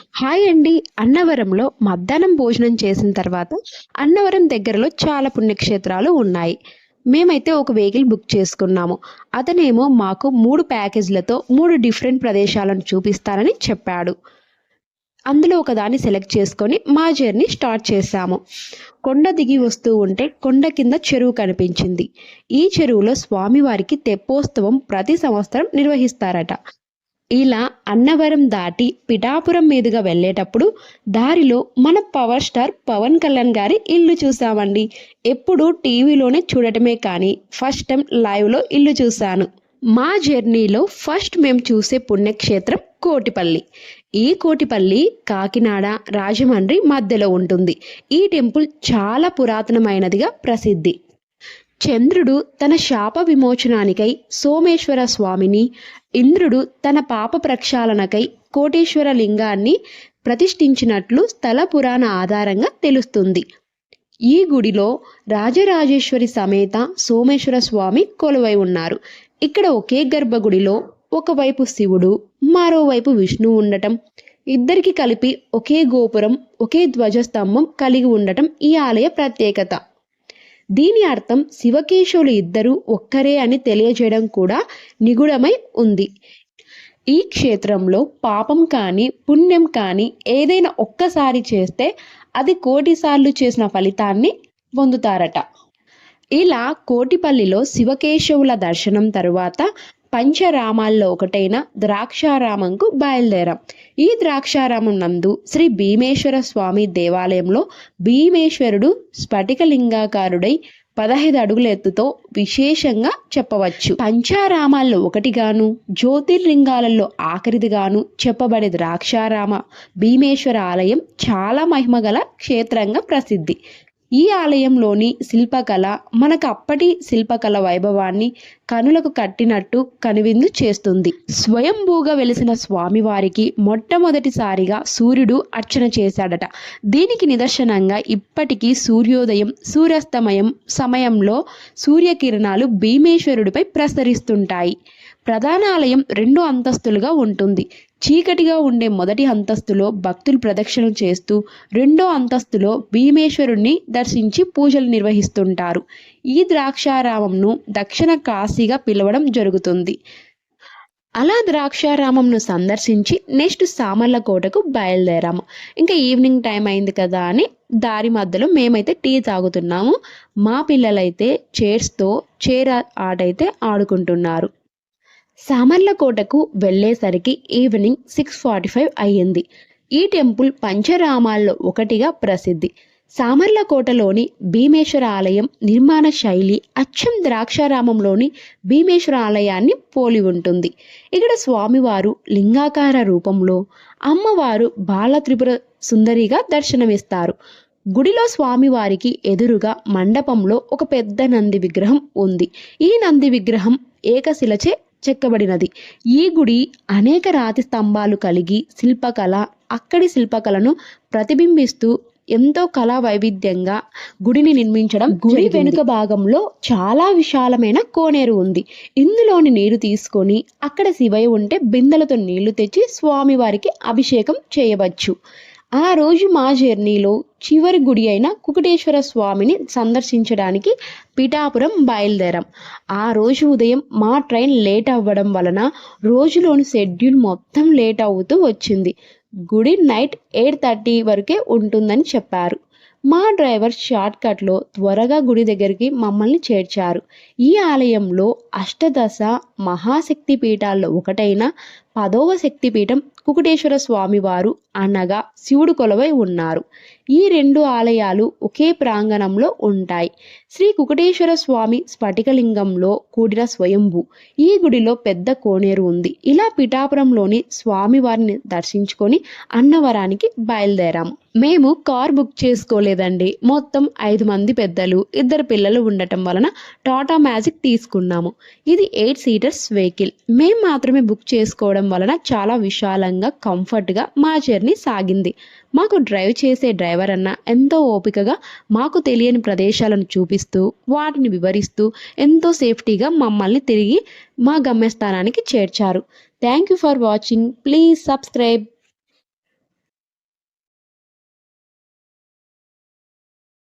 Hi అండి. అన్నవరంలో మధ్యాహ్నం భోజనం చేసిన తర్వాత అన్నవరం దగ్గరలో చాలా పుణ్యక్షేత్రాలు ఉన్నాయి. మేమైతే ఒక వెహికల్ బుక్ చేసుకున్నాము. అతనేమో మాకు మూడు ప్యాకేజీలతో మూడు డిఫరెంట్ ప్రదేశాలను చూపిస్తానని చెప్పాడు. అందులో ఒకదాన్ని సెలెక్ట్ చేసుకొని మా జర్నీ స్టార్ట్ చేశాము. కొండ దిగి వస్తూ ఉంటే కొండ కింద చెరువు కనిపించింది. ఈ చెరువులో స్వామివారికి తెప్పోత్సవం ప్రతి సంవత్సరం నిర్వహిస్తారట. ఇలా అన్నవరం దాటి పిఠాపురం మీదుగా వెళ్ళేటప్పుడు దారిలో మన పవర్ స్టార్ పవన్ కళ్యాణ్ గారి ఇల్లు చూసామండి ఎప్పుడు టీవీలోనే చూడటమే కానీ ఫస్ట్ టైం లైవ్లో ఇల్లు చూశాను. మా జర్నీలో ఫస్ట్ మేము చూసే పుణ్యక్షేత్రం కోటిపల్లి. ఈ కోటిపల్లి కాకినాడ రాజమండ్రి మధ్యలో ఉంటుంది. ఈ టెంపుల్ చాలా పురాతనమైనదిగా ప్రసిద్ధి. చంద్రుడు తన శాప విమోచనానికై సోమేశ్వర స్వామిని ఇంద్రుడు తన పాప ప్రక్షాళనకై కోటేశ్వర లింగాన్ని ప్రతిష్ఠించినట్లు స్థల పురాణ ఆధారంగా తెలుస్తుంది. ఈ గుడిలో రాజరాజేశ్వరి సమేత సోమేశ్వర స్వామి కొలువై ఉన్నారు. ఇక్కడ ఒకే గర్భగుడిలో ఒకవైపు శివుడు మరోవైపు విష్ణువు ఉండటం ఇద్దరికి కలిపి ఒకే గోపురం ఒకే ధ్వజస్తంభం కలిగి ఉండటం ఈ ఆలయ ప్రత్యేకత. దీని అర్థం శివకేశవులు ఇద్దరు ఒక్కరే అని తెలియజేయడం కూడా నిగూఢమై ఉంది. ఈ క్షేత్రంలో పాపం కానీ పుణ్యం కానీ ఏదైనా ఒక్కసారి చేస్తే అది కోటిసార్లు చేసిన ఫలితాన్ని పొందుతారట. ఇలా కోటిపల్లిలో శివకేశవుల దర్శనం తరువాత పంచరామాల్లో ఒకటైన ద్రాక్షారామంకు బయలుదేరాం. ఈ ద్రాక్షారామం నందు శ్రీ భీమేశ్వర స్వామి దేవాలయంలో భీమేశ్వరుడు స్ఫటికలింగాకారుడై పదహైదు అడుగుల ఎత్తుతో విశేషంగా చెప్పవచ్చు. పంచారామాల్లో ఒకటిగాను జ్యోతిర్లింగాలలో ఆఖరిదిగాను చెప్పబడే ద్రాక్షారామ భీమేశ్వర ఆలయం చాలా మహిమగల క్షేత్రంగా ప్రసిద్ధి. ఈ ఆలయంలోని శిల్పకళ మనకు అప్పటి శిల్పకళ వైభవాన్ని కనులకు కట్టినట్టు కనువిందు చేస్తుంది. స్వయంభూగా వెలిసిన స్వామివారికి మొట్టమొదటిసారిగా సూర్యుడు అర్చన చేశాడట. దీనికి నిదర్శనంగా ఇప్పటికీ సూర్యోదయం సూర్యాస్తమయం సమయంలో సూర్యకిరణాలు భీమేశ్వరుడిపై ప్రసరిస్తుంటాయి. ప్రధాన ఆలయం రెండు అంతస్తులుగా ఉంటుంది. చీకటిగా ఉండే మొదటి అంతస్తులో భక్తులు ప్రదక్షిణలు చేస్తూ రెండో అంతస్తులో భీమేశ్వరుణ్ణి దర్శించి పూజలు నిర్వహిస్తుంటారు. ఈ ద్రాక్షారామంను దక్షిణ కాశీగా పిలవడం జరుగుతుంది. అలా ద్రాక్షారామంను సందర్శించి నెక్స్ట్ సామర్లకోటకు బయలుదేరాము ఇంకా ఈవినింగ్ టైం అయింది కదా అని దారి మధ్యలో మేమైతే టీ తాగుతున్నాము. మా పిల్లలైతే చైర్స్తో చైర్ ఆట అయితే ఆడుకుంటున్నారు. సామర్లకోటకు వెళ్ళేసరికి ఈవినింగ్ సిక్స్ ఫార్టీ ఫైవ్ అయ్యింది. ఈ టెంపుల్ పంచరామాల్లో ఒకటిగా ప్రసిద్ధి. సామర్లకోటలోని భీమేశ్వర ఆలయం నిర్మాణ శైలి అచ్చం ద్రాక్షారామంలోని భీమేశ్వర ఆలయాన్ని పోలి ఉంటుంది. ఇక్కడ స్వామివారు లింగాకార రూపంలో అమ్మవారు బాల త్రిపుర సుందరిగా దర్శనమిస్తారు. గుడిలో స్వామివారికి ఎదురుగా మండపంలో ఒక పెద్ద నంది విగ్రహం ఉంది. ఈ నంది విగ్రహం ఏకశిలచే చెక్కబడినది. ఈ గుడి అనేక రాతి స్తంభాలు కలిగి శిల్పకళ అక్కడి శిల్పకళను ప్రతిబింబిస్తూ ఎంతో కళా వైవిధ్యంగా గుడిని నిర్మించడం గుడి వెనుక భాగంలో చాలా విశాలమైన కోనేరు ఉంది. ఇందులోని నీరు తీసుకొని అక్కడ శివయ్య ఉంటే బిందెలతో నీళ్ళు తెచ్చి స్వామివారికి అభిషేకం చేయవచ్చు. ఆ రోజు మా జర్నీలో చివరి గుడి అయిన కుకటేశ్వర స్వామిని సందర్శించడానికి పిఠాపురం బయలుదేరాం. ఆ రోజు ఉదయం మా ట్రైన్ లేట్ అవ్వడం వలన రోజులోని షెడ్యూల్ మొత్తం లేట్ అవుతూ వచ్చింది. గుడి నైట్ ఎయిట్ థర్టీ వరకే ఉంటుందని చెప్పారు. మా డ్రైవర్ షార్ట్కట్లో త్వరగా గుడి దగ్గరికి మమ్మల్ని చేర్చారు. ఈ ఆలయంలో అష్టదశ మహాశక్తి పీఠాల్లో ఒకటైన పదవ శక్తిపీఠం కుకుటేశ్వర స్వామివారు అనగా శివుడు కొలవై ఉన్నారు. ఈ రెండు ఆలయాలు ఒకే ప్రాంగణంలో ఉంటాయి. శ్రీ కుకుటేశ్వర స్వామి స్ఫటికలింగంలో కూడిన స్వయంభూ ఈ గుడిలో పెద్ద కోనేరు ఉంది. ఇలా పిఠాపురంలోని స్వామివారిని దర్శించుకొని అన్నవరానికి బయలుదేరాము మేము కార్ బుక్ చేసుకోలేదండి. మొత్తం ఐదు మంది పెద్దలు ఇద్దరు పిల్లలు ఉండటం వలన టాటా మ్యాజిక్ తీసుకున్నాము. ఇది ఎయిట్ సీటర్స్ వెహికల్. మేము మాత్రమే బుక్ చేసుకోవడం వలన చాలా విశాలంగా కంఫర్ట్గా మా జర్నీ సాగింది. మాకు డ్రైవ్ చేసే డ్రైవర్ అన్న ఎంతో ఓపికగా మాకు తెలియని ప్రదేశాలను చూపిస్తూ వాటిని వివరిస్తూ ఎంతో సేఫ్టీగా మమ్మల్ని తిరిగి మా గమ్యస్థానానికి చేర్చారు. Thank you for watching. Please subscribe.